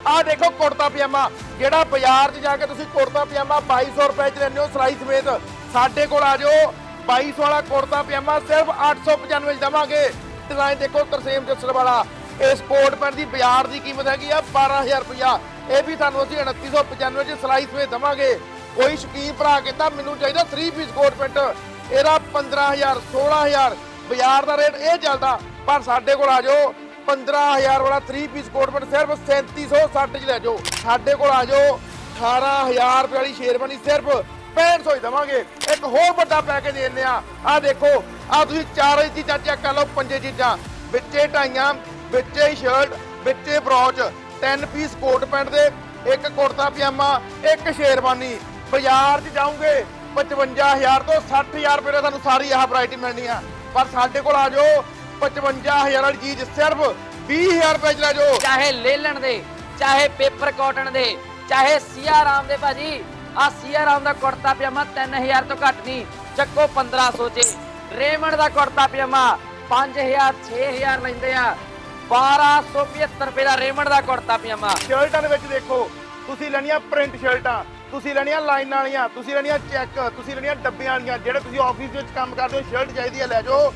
ਆਹ ਦੇਖੋ ਕੁੜਤਾ ਪਜਾਮਾ, ਜਿਹੜਾ ਬਾਜ਼ਾਰ 'ਚ ਜਾ ਕੇ ਤੁਸੀਂ ਕੁੜਤਾ ਪਜਾਮਾ 2200 ਰੁਪਏ 'ਚ ਲੈਂਦੇ ਹੋ, ਸਿਲਾਈ ਸਮੇਤ ਸਾਡੇ ਕੋਲ ਆ ਜਾਓ। 2200 ਵਾਲਾ ਕੁੜਤਾ ਪਜਾਮਾ ਸਿਰਫ 895 'ਚ ਦਵਾਂਗੇ। ਡਿਜ਼ਾਈਨ ਦੇਖੋ ਤਰਸੇਮ ਜੱਸਰ ਵਾਲਾ। ਇਸ ਕੋਟ ਪੈਂਟ ਦੀ ਬਾਜ਼ਾਰ ਦੀ ਕੀਮਤ ਹੈਗੀ ਆ 12000 ਰੁਪਇਆ ਇਹ ਵੀ ਤੁਹਾਨੂੰ ਅਸੀਂ 2995 'ਚ ਸਿਲਾਈ ਸਮੇਤ ਦਵਾਂਗੇ। ਕੋਈ ਸ਼ਕੀਨ ਭਰਾ ਕਹਿੰਦਾ ਮੈਨੂੰ ਚਾਹੀਦਾ 3 ਪੀਸ ਕੋਟ ਪੈਂਟ। ਇਹਦਾ 15000 16000 ਬਾਜ਼ਾਰ ਦਾ ਰੇਟ ਇਹ ਚੱਲਦਾ। ਪਰ ਸਾਡੇ ਕੋਲ ਆ ਜਾਓ। 15000 ਵਾਲਾ 3 ਪੀਸ ਕੋਟ ਪੈਂਟ ਸਿਰਫ 3760 ਚ ਲੈ ਜਾਓ। ਸਾਡੇ ਕੋਲ ਆ ਜਾਓ 18000 ਰੁਪਏ ਵਾਲੀ ਸ਼ੇਰਵਾਨੀ ਸਿਰਫ 6500 ਹੀ ਦਵਾਂਗੇ। ਇੱਕ ਹੋਰ ਵੱਡਾ ਪੈਕੇਜ ਦਿੰਦੇ ਆ। ਆ ਦੇਖੋ ਆ ਤੁਸੀਂ ਚਾਰ ਚੀਜ਼ਾਂ ਚੈੱਕ ਕਰ ਲਓ, ਪੰਜੇ ਚੀਜ਼ਾਂ। ਵਿੱਚੇ ਟਾਈਆਂ, ਵਿੱਚੇ ਸ਼ਰਟ ਵਿੱਚੇ ਬਰੋਚ 10 ਪੀਸ ਕੋਟ ਪੈਂਟ ਦੇ, ਇੱਕ ਕੁੜਤਾ ਪਜਾਮਾ, ਇੱਕ ਸ਼ੇਰਵਾਨੀ। ਬਾਜ਼ਾਰ 'ਚ ਜਾਓਗੇ 55000 ਤੋਂ 60000 ਰੁਪਏ ਦਾ ਤੁਹਾਨੂੰ ਸਾਰੀ ਆਹ ਵੈਰਾਈਟੀ ਮਿਲਣੀ ਆ। ਪਰ ਸਾਡੇ ਕੋਲ ਆ ਜਾਓ 55000 ਵਾਲੀ ਚੀਜ਼ ਸਿਰਫ 20000 ਰੁਪਏ 'ਚ ਲੈ ਜਾਓ। ਚਾਹੇ ਲੇਲਣ ਦੇ ਚਾਹੇ ਪੇਪਰ ਕਾਟਨ ਦੇ ਚਾਹੇ ਸੀਆ ਰਾਮ ਦੇ ਭਾਜੀ। ਆ ਸੀਆ ਰਾਮ ਦਾ ਕੁੜਤਾ ਪਜਾਮਾ 3000 ਤੋਂ ਘੱਟ ਨਹੀਂ ਚੱਕੋ 1500 ਚ। ਰੇਮੰਡ ਦਾ ਕੁੜਤਾ ਪਜਾਮਾ 5000 6000 ਲੈਂਦੇ ਆ। 1275 ਰੁਪਏ ਦਾ ਰੇਮੰਡ ਦਾ ਕੁੜਤਾ ਪਜਾਮਾ। ਸ਼ਰਟਾਂ ਦੇ ਵਿੱਚ ਦੇਖੋ ਤੁਸੀਂ ਲੈਣੀਆਂ ਪ੍ਰਿੰਟ ਸ਼ਰਟਾਂ ਤੁਸੀਂ ਲੈਣੀਆਂ ਲਾਈਨ ਵਾਲੀਆਂ ਤੁਸੀਂ ਲੈਣੀਆਂ ਚੈੱਕ ਤੁਸੀਂ ਲੈਣੀਆਂ ਡੱਬਿਆਂ ਵਾਲੀਆਂ ਜਿਹੜੇ ਤੁਸੀਂ ਆਫਿਸ ਵਿੱਚ ਕੰਮ ਕਰਦੇ ਹੋ ਸ਼ਰਟ ਚਾਹੀਦੀ ਹੈ ਲੈ ਜਾਓ।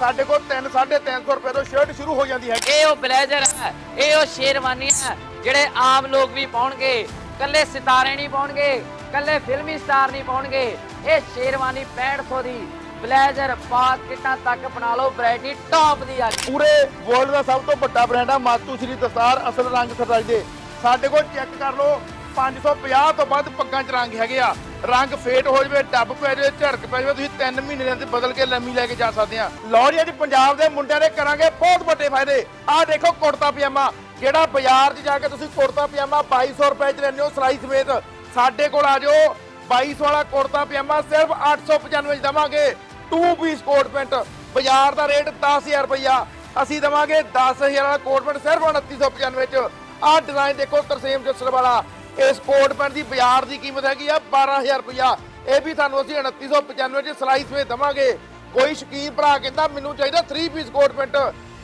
ਸਾਡੇ ਕੋਲ 3 350 ਰੁਪਏ ਤੋਂ ਸ਼ਰਟ ਸ਼ੁਰੂ ਹੋ ਜਾਂਦੀ ਹੈ ਇਹ ਉਹ ਬਲੇਜ਼ਰ ਹੈ ਇਹ ਉਹ ਸ਼ੇਰਵਾਨੀ ਹੈ ਜਿਹੜੇ ਆਮ ਲੋਕ ਵੀ ਪਾਉਣਗੇ ਕੱਲੇ ਸਿਤਾਰੇ ਨਹੀਂ ਪਾਉਣਗੇ ਕੱਲੇ ਫਿਲਮੀ ਸਟਾਰ ਨਹੀਂ ਪਾਉਣਗੇ ਇਹ ਸ਼ੇਰਵਾਨੀ 6500 ਦੀ ਬਲੇਜ਼ਰ ਬਾਸਕਟਾਂ ਤੱਕ ਬਣਾ ਲਓ ਵੈਰਾਈਟੀ ਟੌਪ ਦੀ ਆ। ਪੂਰੇ ਵਰਲਡ ਦਾ ਸਭ ਤੋਂ ਵੱਡਾ ਬ੍ਰਾਂਡ ਆ ਮਾਤੂ ਸ਼੍ਰੀ ਦਸਤਾਰ ਅਸਲ ਰੰਗ ਸਰਦਾਈ ਦੇ। ਸਾਡੇ ਕੋਲ ਚੈੱਕ ਕਰ ਲਓ 550 ਤੋਂ ਵੱਧ ਪੱਗਾਂ ਚ ਰੰਗ ਹੈਗੇ ਆ। ਰੰਗ ਫੇਟ ਹੋ ਜਵੇ ਡੱਬ ਪੈ ਜਾਵੇ, ਝੜਕ ਪੈ ਜਾਵੇ, ਤੁਸੀਂ 3 ਮਹੀਨੇ ਦੇ ਬਦਲ ਕੇ ਲੰਮੀ ਲੈ ਕੇ ਜਾ ਸਕਦੇ ਆ ਲਓ ਜੀ ਅੱਜ ਪੰਜਾਬ ਦੇ ਮੁੰਡਿਆਂ ਦੇ ਕਰਾਂਗੇ ਬਹੁਤ ਵੱਡੇ ਫਾਇਦੇ। ਆਹ ਦੇਖੋ ਕੁੜਤਾ ਪਜਾਮਾ, ਜਿਹੜਾ ਬਾਜ਼ਾਰ 'ਚ ਜਾ ਕੇ ਤੁਸੀਂ ਕੁੜਤਾ ਪਜਾਮਾ 2200 ਰੁਪਏ 'ਚ ਲੈਂਦੇ ਹੋ, ਸਿਲਾਈ ਸਮੇਤ। ਸਾਡੇ ਕੋਲ ਆ ਜਾਓ 2200 ਵਾਲਾ ਕੁੜਤਾ ਪਜਾਮਾ, ਸਿਰਫ 895 'ਚ ਦਵਾਂਗੇ। 2 ਪੀਸ ਕੋਟ ਪੈਂਟ ਬਾਜ਼ਾਰ ਦਾ ਰੇਟ 10000 ਰੁਪਇਆ ਅਸੀਂ ਦਵਾਂਗੇ 10000 ਵਾਲਾ ਕੋਟ ਪੈਂਟ ਸਿਰਫ 2995 'ਚ। ਆਹ ਡਿਜ਼ਾਈਨ ਦੇਖੋ ਤਰਸੇਮ ਜੱਸਰ ਵਾਲਾ। ਇਸ ਕੋਟ ਪੈਂਟ ਦੀ ਬਾਜ਼ਾਰ ਦੀ ਕੀਮਤ ਹੈਗੀ ਆ 12000 ਰੁਪਇਆ। ਇਹ ਵੀ ਤੁਹਾਨੂੰ ਅਸੀਂ 2995 'ਚ ਸਿਲਾਈ ਸਮੇਤ ਦਵਾਂਗੇ। ਕੋਈ ਸ਼ਕੀਨ ਭਰਾ ਕਹਿੰਦਾ ਮੈਨੂੰ ਚਾਹੀਦਾ 3 ਪੀਸ ਕੋਟ ਪੈਂਟ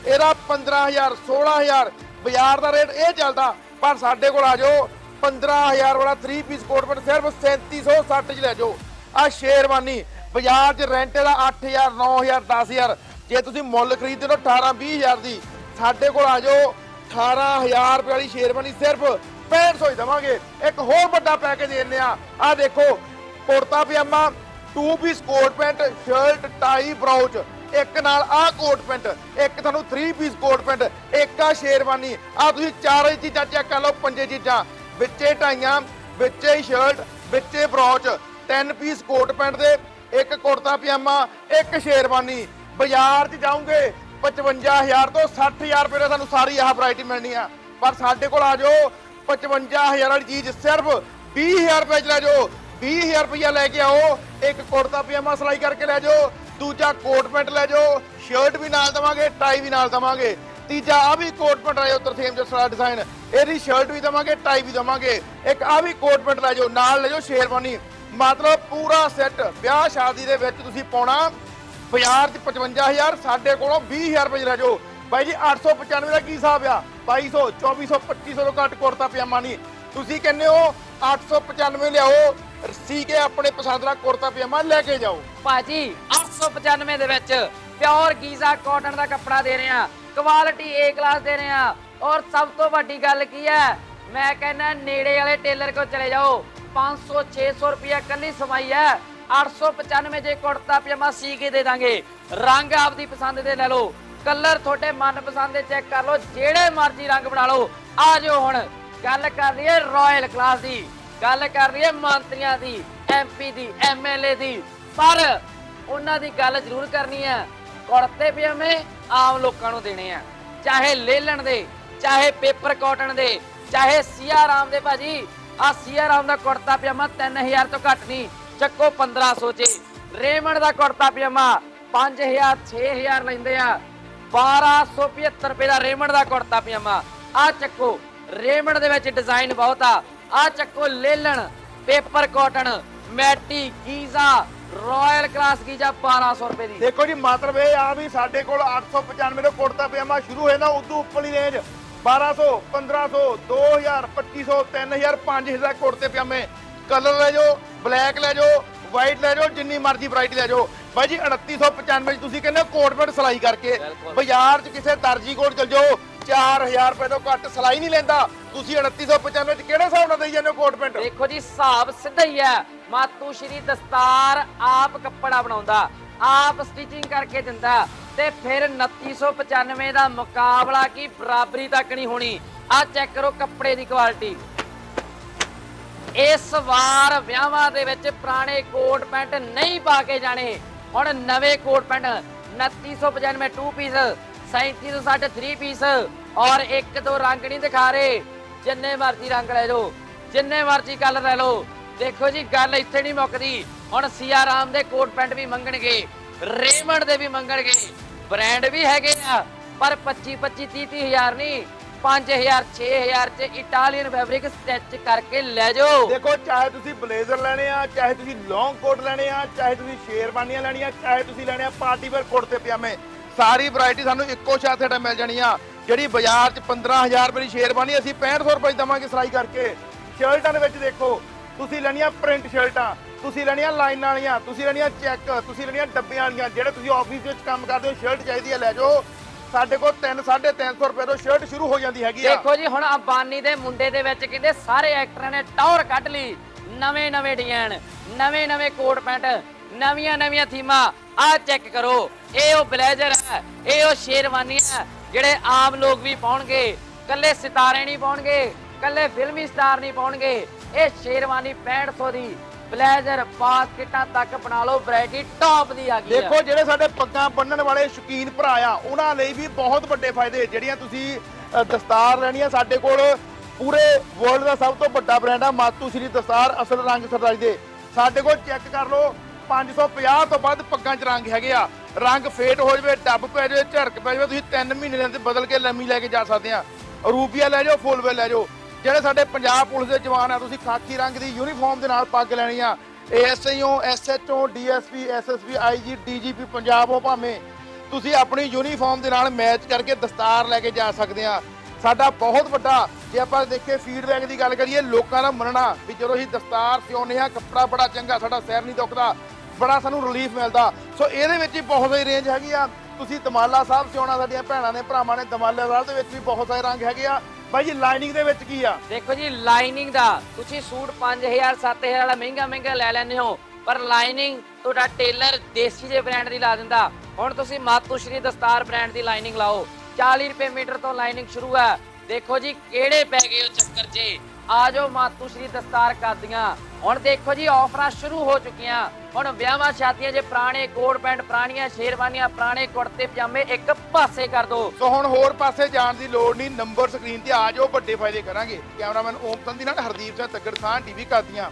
ਇਹਦਾ 15000 16000 ਬਾਜ਼ਾਰ ਦਾ ਰੇਟ ਇਹ ਚੱਲਦਾ। ਪਰ ਸਾਡੇ ਕੋਲ ਆ ਜਾਓ 15000 ਵਾਲਾ 3 ਪੀਸ ਕੋਟ ਪੈਂਟ ਸਿਰਫ 3760 ਚ ਲੈ ਜਾਓ। ਆ ਸ਼ੇਰਵਾਨੀ, ਬਾਜ਼ਾਰ 'ਚ ਰੈਂਟ ਦਾ 8000 9000 10000 ਜੇ ਤੁਸੀਂ ਮੁੱਲ ਖਰੀਦਦੇ ਹੋ 18 20000 ਦੀ। ਸਾਡੇ ਕੋਲ ਆ ਜਾਓ 18000 ਰੁਪਏ ਵਾਲੀ ਸ਼ੇਰਵਾਨੀ ਸਿਰਫ 6500 ਹੀ ਦਵਾਂਗੇ। ਇੱਕ ਹੋਰ ਵੱਡਾ ਪੈਕੇਜ ਦਿੰਦੇ ਆ ਆ ਦੇਖੋ, kurta pyjama two piece coat pant shirt tie brooch ਇੱਕ ਨਾਲ ਆਹ ਕੋਟ ਪੈਂਟ ਇੱਕ ਤੁਹਾਨੂੰ 3 ਪੀਸ ਕੋਟ ਪੈਂਟ ਇੱਕ ਆ ਸ਼ੇਰਵਾਨੀ। ਆ ਤੁਸੀਂ ਚਾਰੇ ਚੀਜ਼ਾਂ ਚੈੱਕ ਕਰ ਲਓ, ਪੰਜੇ ਚੀਜ਼ਾਂ। ਵਿੱਚੇ ਟਾਈਆਂ, ਵਿੱਚੇ ਸ਼ਰਟ ਵਿੱਚੇ ਬਰਾਊਚ 10 ਪੀਸ ਕੋਟ ਪੈਂਟ ਦੇ, ਇੱਕ ਕੁੜਤਾ ਪਜਾਮਾ, ਇੱਕ ਸ਼ੇਰਵਾਨੀ। ਬਾਜ਼ਾਰ 'ਚ ਜਾਓਗੇ 55000 ਤੋਂ 60000 ਰੁਪਏ ਦਾ ਤੁਹਾਨੂੰ ਸਾਰੀ ਆਹ ਵੈਰਾਈਟੀ ਮਿਲਣੀ ਆ। ਪਰ ਸਾਡੇ ਕੋਲ ਆ ਜਾਓ 55000 ਵਾਲੀ ਚੀਜ਼ ਸਿਰਫ 20000 ਰੁਪਏ 'ਚ ਲੈ ਜਾਓ। 20000 ਰੁਪਇਆ ਲੈ ਕੇ ਆਓ, ਇੱਕ ਕੁੜਤਾ ਪਜਾਮਾ ਸਿਲਾਈ ਕਰਕੇ ਲੈ ਜਾਓ, ਦੂਜਾ ਕੋਟ ਪੈਂਟ ਲੈ ਜਾਓ ਸ਼ਰਟ ਵੀ ਨਾਲ ਦਵਾਂਗੇ ਟਾਈ ਵੀ ਨਾਲ ਦਵਾਂਗੇ। ਤੀਜਾ ਆ ਵੀ ਕੋਟ ਪੈਂਟ ਲੈ ਜਾਓ ਤਰਸੇਮ ਜਸਰਾ ਡਿਜ਼ਾਈਨ ਇਹਦੀ ਸ਼ਰਟ ਵੀ ਦਵਾਂਗੇ ਟਾਈ ਵੀ ਦਵਾਂਗੇ। ਇੱਕ ਆ ਵੀ ਕੋਟ ਪੈਂਟ ਲੈ ਜਾਓ, ਨਾਲ ਲੈ ਜਾਓ ਸ਼ੇਰਵਾਨੀ। ਮਤਲਬ ਪੂਰਾ ਸੈੱਟ ਵਿਆਹ ਸ਼ਾਦੀ ਦੇ ਵਿੱਚ ਤੁਸੀਂ ਪਾਉਣਾ, ਬਾਜ਼ਾਰ 'ਚ 55000 ਸਾਡੇ ਕੋਲੋਂ 20000 ਰੁਪਏ 'ਚ ਲੈ ਜਾਓ। ਬਾਈ ਜੀ 895 ਦਾ ਕੀ ਹਿਸਾਬ ਆ? 2200 2400 2500 ਤੋਂ ਘੱਟ ਕੁੜਤਾ ਪਜਾਮਾ ਨਹੀਂ। ਤੁਸੀਂ ਕਹਿੰਦੇ ਹੋ 895 ਲਿਆਓ ਸੀ ਕੇ ਆਪਣੇ ਪਸੰਦ ਦਾ ਕੁੜਤਾ ਪਜਾਮਾ ਲੈ ਕੇ ਜਾਓ। ਭਾਜੀ 895 ਦੇ ਵਿੱਚ ਪਿਓਰ ਗੀਜ਼ਾ ਕਾਟਨ ਦਾ ਕੱਪੜਾ ਦੇ ਰਹੇ ਆ ਕੁਆਲਿਟੀ ਏ ਕਲਾਸ ਦੇ ਰਹੇ ਆ ਔਰ ਸਭ ਤੋਂ ਵੱਡੀ ਗੱਲ ਕੀ ਹੈ? ਮੈਂ ਕਹਿੰਦਾ ਨੇੜੇ ਵਾਲੇ ਟੇਲਰ ਕੋਲ ਚਲੇ ਜਾਓ। 500 600 ਰੁਪਇਆ ਕੱਲੀ ਸਮਾਈ ਹੈ। 895 ਜੇ ਕੁੜਤਾ ਪਜਾਮਾ ਸੀ ਕੇ ਦੇ ਦਾਂਗੇ। ਰੰਗ ਆਪਦੀ ਪਸੰਦ ਦੇ ਲੈ ਲਓ। ਕਲਰ ਤੁਹਾਡੇ ਮਨਪਸੰਦ ਦੇ ਚੈੱਕ ਕਰ ਲਓ, ਜਿਹੜੇ ਮਰਜ਼ੀ ਰੰਗ ਬਣਾ ਲਓ। ਆ ਜਾਓ ਹੁਣ, ਗੱਲ ਕਰ ਲਈਏ ਰਾਇਲ ਕਲਾਸ ਦੀ। ਗੱਲ ਕਰ ਲਈਏ ਮੰਤਰੀਆਂ ਦੀ ਐਮਪੀ ਦੀ ਐਮਐਲਏ ਦੀ। ਪਰ ਉਹਨਾਂ ਦੀ ਗੱਲ ਜ਼ਰੂਰ ਕਰਨੀ ਹੈ। ਕੁੜਤੇ ਪਜਾਮੇ ਆਮ ਲੋਕਾਂ ਨੂੰ ਦੇਣੇ ਆ। ਚਾਹੇ ਲੇਲਣ ਦੇ, ਚਾਹੇ ਪੇਪਰ ਕਾਟਨ ਦੇ, ਚਾਹੇ ਸੀਆ ਰਾਮ ਦੇ ਭਾਜੀ। ਆ ਸੀਆ ਰਾਮ ਦਾ ਕੁੜਤਾ ਪਜਾਮਾ 3000 ਤੋਂ ਘੱਟ ਨਹੀਂ, ਚੱਕੋ 1500 ਚ। ਰੇਮੰਡ ਦਾ ਕੁੜਤਾ ਪਜਾਮਾ 5000 6000 ਲੈਂਦੇ ਆ। 1275 ਰੁਪਏ ਦਾ ਰੇਮੰਡ ਦਾ ਕੁੜਤਾ ਪਜਾਮਾ। ਆ ਚੱਕੋ ਰੇਮੰਡ ਦੇ ਵਿੱਚ ਡਿਜ਼ਾਈਨ ਬਹੁਤ ਆ। ਆ ਚੱਕੋ linen paper cotton matty, Giza royal class Giza 1200 ਰੁਪਏ ਦੀ। ਦੇਖੋ ਜੀ, ਮਤਲਬ ਇਹ ਆ ਵੀ ਸਾਡੇ ਕੋਲ 895 ਦਾ ਕੁੜਤਾ ਪਜਾਮਾ ਸ਼ੁਰੂ ਹੋਇਆ ਨਾ ਉਦੋਂ ਉੱਪਰਲੀ ਰੇਂਜ 1200 1500 2000 2500 3000 5000 ਦਾ ਕੁੜਤੇ ਪਜਾਮੇ। ਕਲਰ ਲੈ ਜਾਓ ਬਲੈਕ ਲੈ ਜਾਓ ਵਾਈਟ ਲੈ ਜਾਓ ਜਿੰਨੀ ਮਰਜ਼ੀ ਵੈਰਾਈਟੀ ਲੈ ਜਾਓ। ਬਾਈ ਜੀ 2995 ਚ ਤੁਸੀਂ ਕਹਿੰਦੇ ਹੋ ਕੋਟ ਪੈਂਟ ਸਿਲਾਈ ਕਰਕੇ। ਬਾਜ਼ਾਰ 'ਚ ਕਿਸੇ ਦਰਜੀ ਕੋਲ ਚਲ ਜਾਓ 4000 ਰੁਪਏ ਤੋਂ ਘੱਟ ਸਿਲਾਈ ਨਹੀਂ ਲੈਂਦਾ। ਤੁਸੀਂ 2995 ਚ ਕਿਹੜੇ ਹਿਸਾਬ ਨਾਲ ਦੇਈ ਜਾਂਦੇ ਹੋ ਕੋਟ ਪੈਂਟ? ਦੇਖੋ ਜੀ ਹਿਸਾਬ ਸਿੱਧਾ ਹੀ ਹੈ। ਮਾਤੂ ਸ਼੍ਰੀ ਦਸਤਾਰ ਆਪ ਕੱਪੜਾ ਬਣਾਉਂਦਾ ਆਪ ਸਟਿਚਿੰਗ ਕਰਕੇ ਦਿੰਦਾ ਤੇ ਫਿਰ 2995 ਦਾ ਮੁਕਾਬਲਾ ਕੀ? ਬਰਾਬਰੀ ਤੱਕ ਨਹੀਂ ਹੋਣੀ। ਆ ਚੈੱਕ ਕਰੋ ਕੱਪੜੇ ਦੀ ਕੁਆਲਿਟੀ ਇਸ ਵਾਰ ਵਿਆਹਾਂ ਦੇ ਵਿੱਚ ਪੁਰਾਣੇ ਕੋਟ ਪੈਂਟ ਨਹੀਂ ਪਾ ਕੇ ਜਾਣੇ। ਹੁਣ ਨਵੇਂ ਕੋਟ ਪੈਂਟ 2995 2 ਪੀਸ 3760 3 ਪੀਸ ਔਰ ਇੱਕ ਦੋ ਰੰਗ ਨਹੀਂ ਦਿਖਾ ਰਹੇ। ਜਿੰਨੇ ਮਰਜ਼ੀ ਰੰਗ ਲੈ ਲਓ, ਜਿੰਨੇ ਮਰਜ਼ੀ ਕਲਰ ਲੈ ਲਓ। ਦੇਖੋ ਜੀ, ਗੱਲ ਇੱਥੇ ਨਹੀਂ ਮੁੱਕਦੀ। ਹੁਣ ਸੀਆ ਦੇ ਕੋਟ ਪੈਂਟ ਵੀ ਮੰਗਣਗੇ, ਰੇਮੰਡ ਦੇ ਵੀ ਮੰਗਣਗੇ। ਬ੍ਰਾਂਡ ਵੀ ਹੈਗੇ ਆ, ਪਰ 25 25 30 30 ਹਜ਼ਾਰ ਨਹੀਂ। 5000 6000 ਚ ਇਟਾਲੀਅਨ ਫੈਬਰਿਕ ਸਟਿਚ ਕਰਕੇ ਲੈ ਜਾਓ। ਦੇਖੋ, ਚਾਹੇ ਤੁਸੀਂ ਬਲੇਜ਼ਰ ਲੈਣੇ ਆ, ਚਾਹੇ ਤੁਸੀਂ ਲੌਂਗ ਕੋਟ ਲੈਣੇ ਆ, ਚਾਹੇ ਤੁਸੀਂ ਸ਼ੇਰਵਾਨੀਆਂ ਲੈਣੀਆਂ, ਚਾਹੇ ਤੁਸੀਂ ਲੈਣੇ ਆ ਪਾਰਟੀ ਵੇਅਰ ਕੁੜਤੇ ਪਜਾਮੇ। ਸਾਰੀ ਵੈਰਾਈਟੀ ਸਾਨੂੰ ਇੱਕੋ ਛੱਤ ਹੇਠ ਮਿਲ ਜਾਣੀ ਆ, ਜਿਹੜੀ ਬਾਜ਼ਾਰ 'ਚ 15000 ਰੁਪਏ ਦੀ ਸ਼ੇਰਵਾਨੀ ਅਸੀਂ 6500 ਰੁਪਏ 'ਚ ਦਵਾਂਗੇ ਸਿਲਾਈ ਕਰਕੇ। ਸ਼ਰਟਾਂ ਦੇ ਵਿੱਚ ਦੇਖੋ, ਤੁਸੀਂ ਲੈਣੀਆਂ ਪ੍ਰਿੰਟ ਸ਼ਰਟਾਂ, ਤੁਸੀਂ ਲੈਣੀਆਂ ਲਾਈਨਾਂ ਵਾਲੀਆਂ, ਤੁਸੀਂ ਲੈਣੀਆਂ ਚੈੱਕ ਤੁਸੀਂ ਲੈਣੀਆਂ ਡੱਬਿਆਂ ਵਾਲੀਆਂ, ਜਿਹੜੇ ਤੁਸੀਂ ਆਫਿਸ ਵਿੱਚ ਕੰਮ ਕਰਦੇ ਹੋ ਸ਼ਰਟ ਚਾਹੀਦੀ ਹੈ ਲੈ ਜਾਓ। ਸਾਡੇ ਕੋਲ 3 350 ਰੁਪਏ ਤੋਂ ਸ਼ਰਟ ਸ਼ੁਰੂ ਹੋ ਜਾਂਦੀ ਹੈਗੀ ਆ। ਦੇਖੋ ਜੀ ਹੁਣ ਅੰਬਾਨੀ ਦੇ ਮੁੰਡੇ ਦੇ ਵਿੱਚ ਕਹਿੰਦੇ ਸਾਰੇ ਐਕਟਰਾਂ ਨੇ ਟੌਰ ਕੱਢ ਲਈ। ਨਵੇਂ ਨਵੇਂ ਡਿਜ਼ਾਈਨ ਨਵੇਂ ਨਵੇਂ ਕੋਟ ਪੈਂਟ ਨਵੀਆਂ ਨਵੀਆਂ ਥੀਮਾਂ। ਆਹ ਚੈੱਕ ਕਰੋ ਇਹ ਉਹ ਬਲੇਜ਼ਰ ਹੈ ਇਹ ਉਹ ਸ਼ੇਰਵਾਨੀ ਹੈ, ਜਿਹੜੇ ਆਮ ਲੋਕ ਵੀ ਪਾਉਣਗੇ। ਕੱਲੇ ਸਿਤਾਰੇ ਨਹੀਂ ਪਾਉਣਗੇ ਕੱਲੇ ਫਿਲਮੀ ਸਟਾਰ ਨਹੀਂ ਪਾਉਣਗੇ। ਇਹ ਸ਼ੇਰਵਾਨੀ 6500 ਦੀ ਬਲੇਜ਼ਰ ਬਾਸਕਟਾਂ ਤੱਕ ਬਣਾ ਲਓ ਵੈਰਾਈਟੀ ਟੌਪ ਦੀ ਆ ਗਈ ਹੈ ਦੇਖੋ ਜਿਹੜੇ ਸਾਡੇ ਪੱਗਾਂ ਬੰਨਣ ਵਾਲੇ ਸ਼ੌਕੀਨ ਭਰਾ ਆ ਉਹਨਾਂ ਲਈ ਵੀ ਬਹੁਤ ਵੱਡੇ ਫਾਇਦੇ ਜਿਹੜੀਆਂ ਤੁਸੀਂ ਅ, ਦਸਤਾਰ ਲੈਣੀ ਸਾਡੇ ਕੋਲ। ਪੂਰੇ ਵਰਲਡ ਦਾ ਸਭ ਤੋਂ ਵੱਡਾ ਬ੍ਰਾਂਡ ਆ ਮਾਤੂ ਸ਼੍ਰੀ ਦਸਤਾਰ ਅਸਲ ਰੰਗ ਸਰਦਾਈ ਦੇ। ਸਾਡੇ ਕੋਲ ਚੈੱਕ ਕਰ ਲਓ 550 ਤੋਂ ਵੱਧ ਪੱਗਾਂ 'ਚ ਰੰਗ ਹੈਗੇ ਆ। ਰੰਗ ਫੇਟ ਹੋ ਜਾਵੇ ਡੱਬ ਪੈ ਜਾਵੇ ਝੜਕ ਪੈ ਜਾਵੇ ਤੁਸੀਂ 3 ਮਹੀਨੇ ਦੇ ਅੰਦਰ ਬਦਲ ਕੇ ਲੰਮੀ ਲੈ ਕੇ ਜਾ ਸਕਦੇ ਆ। ਰੂਪੀਆ ਲੈ ਜਾਓ ਫੁੱਲ ਵੇ ਲੈ ਜਾਓ। ਜਿਹੜੇ ਸਾਡੇ ਪੰਜਾਬ ਪੁਲਿਸ ਦੇ ਜਵਾਨ ਆ, ਤੁਸੀਂ ਖਾਕੀ ਰੰਗ ਦੀ ਯੂਨੀਫਾਰਮ ਦੇ ਨਾਲ ਪੱਗ ਲੈਣੀ ਆ। ਏਐਸਆਈਓ SHO DSP SSP IG DGP Punjab ਹੋ ਭਾਵੇਂ। ਤੁਸੀਂ ਆਪਣੀ ਯੂਨੀਫਾਰਮ ਦੇ ਨਾਲ ਮੈਚ ਕਰਕੇ ਦਸਤਾਰ ਲੈ ਕੇ ਜਾ ਸਕਦੇ ਆ। ਸਾਡਾ ਬਹੁਤ ਵੱਡਾ, ਜੇ ਆਪਾਂ ਦੇਖੇ ਫੀਡਬੈਕ ਦੀ ਗੱਲ ਕਰੀਏ, ਲੋਕਾਂ ਦਾ ਮੰਨਣਾ ਵੀ ਜਦੋਂ ਅਸੀਂ ਦਸਤਾਰ ਸਿਉਂਦੇ ਆ, ਕੱਪੜਾ ਬੜਾ ਚੰਗਾ, ਸਾਡਾ ਸਿਰ ਨਹੀਂ ਦੁਖਦਾ, ਬੜਾ ਸਾਨੂੰ ਰਿਲੀਫ ਮਿਲਦਾ। ਸੋ ਇਹਦੇ ਵਿੱਚ ਹੀ ਬਹੁਤ ਸਾਰੀ ਰੇਂਜ ਹੈਗੀ ਆ। ਤੁਸੀਂ ਦਮਾਲਾ ਸਾਹਿਬ ਸਿਉਣਾ, ਸਾਡੀਆਂ ਭੈਣਾਂ ਨੇ, ਭਰਾਵਾਂ ਨੇ, ਦਮਾਲਾ ਸਾਹਿਬ ਦੇ ਵਿੱਚ ਵੀ ਬਹੁਤ ਸਾਰੇ ਰੰਗ ਹੈਗੇ ਆ। ਬਾਈ ਜੀ ਲਾਈਨਿੰਗ ਦੇ ਵਿੱਚ ਕੀ ਆ? ਦੇਖੋ ਜੀ ਲਾਈਨਿੰਗ ਦਾ। ਤੁਸੀਂ ਸੂਟ 5000 7000 ਵਾਲਾ ਮਹਿੰਗਾ ਮਹਿੰਗਾ ਲੈ ਲੈਂਦੇ ਹੋ, ਪਰ ਲਾਈਨਿੰਗ ਤੁਹਾਡਾ ਟੇਲਰ ਦੇਸੀ ਜੇ ਬ੍ਰਾਂਡ ਦੀ ਲਾ ਦਿੰਦਾ। ਹੁਣ ਤੁਸੀਂ ਮਾਤੂਸ਼ਰੀ ਦਸਤਾਰ ਬ੍ਰਾਂਡ ਦੀ ਲਾਈਨਿੰਗ ਲਾਓ। 40 ਰੁਪਏ ਮੀਟਰ ਤੋਂ ਲਾਈਨਿੰਗ ਸ਼ੁਰੂ ਹੈ। ਦੇਖੋ ਜੀ, ਕਿਹੜੇ ਪੈ ਗਏ ਉਹ ਚੱਕਰ 'ਚ? ਆ ਜਾਓ ਮਾਤੂ ਦਸਤਾਰ ਕਰਦੀਆਂ ਹੁਣ ਦੇਖੋ ਜੀ ਆਫਰਾਂ ਸ਼ੁਰੂ ਹੋ ਚੁੱਕੀਆਂ। ਹੁਣ ਵਿਆਹਾਂ ਸ਼ਾਦੀਆਂ 'ਚ ਪੁਰਾਣੇ ਕੋਟ ਪੈਂਟ, ਪੁਰਾਣੀਆਂ ਸ਼ੇਰਵਾਨੀਆਂ, ਪੁਰਾਣੇ ਕੁੜਤੇ, ਪਜਾਮੇ ਇੱਕ ਪਾਸੇ ਕਰ ਦੋ। ਸੋ ਹੁਣ ਹੋਰ ਪਾਸੇ ਜਾਣ ਦੀ ਲੋੜ ਨਹੀਂ, ਨੰਬਰ ਸਕਰੀਨ ਤੇ ਆ ਜਾਓ, ਵੱਡੇ ਫਾਇਦੇ ਕਰਾਂਗੇ। ਕੈਮਰਾਮੈਨ ਓਮ ਸੰਧੀ ਨਾਲ ਹਰਦੀਪ ਸਿੰਘ ਤੱਗੜ ਖਾਨ ਟੀਵੀ ਕਰਦੀਆਂ